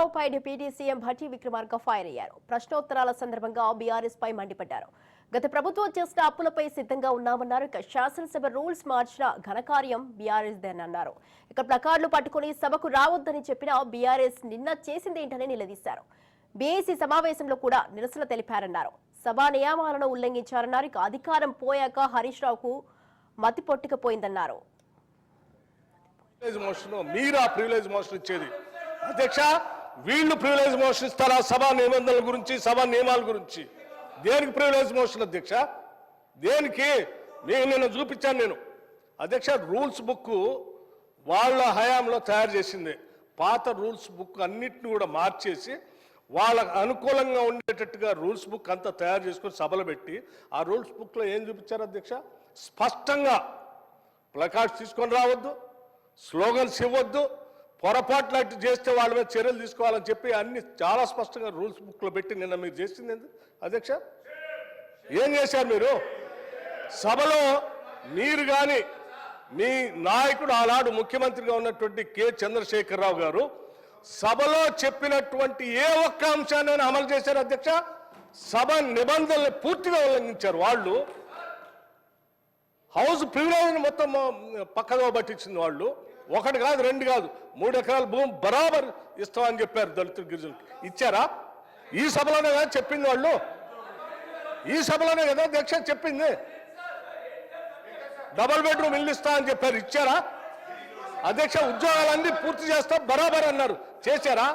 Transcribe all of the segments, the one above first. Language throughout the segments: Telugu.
రావు పై deputy CM Bhatti Vikramarka fire అయ్యారు. ప్రశ్నోత్తరాల సందర్భంగా బీఆర్ఎస్ పై మండిపడ్డారు. గత ప్రభుత్వం చేసిన అప్పులపై సిద్ధంగా ఉన్నామన్నారు. ఇక శాసనసభ రూల్స్ మార్చిన ఘనకార్యం బీఆర్ఎస్ అన్నారు. ఇక ప్లకార్డులు పట్టుకుని సభకు రావద్దని చెప్పిన బీఆర్ఎస్ నిన్న చేసిందేంటని నిలదీశారు. బీఏసీ సమావేశంలో కూడా నిరసన తెలిపారన్నారు. సభా నియమాలను ఉల్లంఘించారన్నారు. ఇక అధికారం పోయాక హరీష్ రావుకు మతి పొట్టుకపోయిందన్నారు. మీరు ఆ ప్రివిలేజ్ మోషన్ ఇచ్చేది. అధ్యక్ష వీళ్ళు ప్రివిలేజ్ మోషన్ ఇస్తారా సభా నిబంధనల గురించి సభా నియమాల గురించి. దేనికి ప్రివిలేజ్ మోషన్ అధ్యక్ష? దేనికి? నేను నిన్న చూపించాను నేను. అధ్యక్ష రూల్స్ బుక్ వాళ్ళ హయాంలో తయారు చేసింది. పాత రూల్స్ బుక్ అన్నిటిని కూడా మార్చేసి వాళ్ళకు అనుకూలంగా ఉండేటట్టుగా రూల్స్ బుక్ అంతా తయారు చేసుకొని సభలు పెట్టి ఆ రూల్స్ బుక్లో ఏం చూపించారు అధ్యక్ష? స్పష్టంగా ప్లకార్డ్స్ తీసుకొని రావద్దు స్లోగన్స్ ఇవ్వద్దు పొరపాట్లు చేస్తే వాళ్ళ మీద చర్యలు తీసుకోవాలని చెప్పి అన్ని చాలా స్పష్టంగా రూల్స్ బుక్లో పెట్టి నిన్న మీరు చేసింది అధ్యక్ష? ఏం చేశారు మీరు? సభలో మీరు కానీ మీ నాయకుడు ఆనాడు ముఖ్యమంత్రిగా ఉన్నటువంటి కె. చంద్రశేఖరరావు గారు సభలో చెప్పినటువంటి ఏ ఒక్క అంశాన్ని అమలు చేశారు అధ్యక్ష? సభ నిబంధనలు పూర్తిగా ఉల్లంఘించారు వాళ్ళు. హౌస్ ప్రివిలేజ్ మొత్తం ఆ, పక్కదో పట్టించింది వాళ్ళు. ఒకటి కాదు రెండు కాదు. మూడు ఎకరాల భూమి బరాబర్ ఇస్తామని చెప్పారు దళితులు గిరిజనులకి ఇచ్చారా? ఈ సభలోనే కదా చెప్పింది వాళ్ళు. ఈ సభలోనే కదా దీక్ష చెప్పింది. డబల్ బెడ్రూమ్ ఇల్లు ఇస్తా అని చెప్పారు. ఇచ్చారా? అధ్యక్ష ఉద్యోగాలన్నీ పూర్తి చేస్తా బరాబర్ అన్నారు. చేశారా?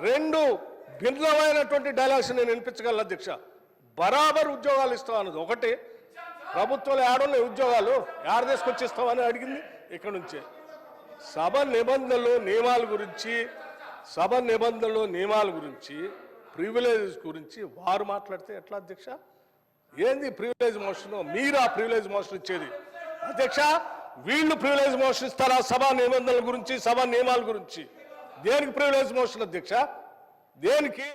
రెండు భిన్నమైనటువంటి డైలాగ్స్ నేను వినిపించగలను అధ్యక్ష. బరాబర్ ఉద్యోగాలు ఇస్తాం అన్నది ఒకటి. ప్రభుత్వంలో ఏడున్నాయి ఉద్యోగాలు. ఏడ తీసుకొచ్చి ఇస్తామని అడిగింది. ఇక్కడ నుంచే. సభ నిబంధనలు నియమాల గురించి సభ నిబంధనలు నియమాల గురించి ప్రివిలేజెస్ గురించి వారు మాట్లాడితే ఎట్లా అధ్యక్ష? ఏంది ప్రివిలేజ్ మోషన్ మీరు ఆ ప్రివిలేజ్ మోషన్ ఇచ్చేది? అధ్యక్ష వీళ్ళు ప్రివిలేజ్ మోషన్ ఇస్తారా సభా నిబంధనల గురించి సభా నియమాల గురించి? దేనికి ప్రివిలేజ్ మోషన్ అధ్యక్ష? దేనికి?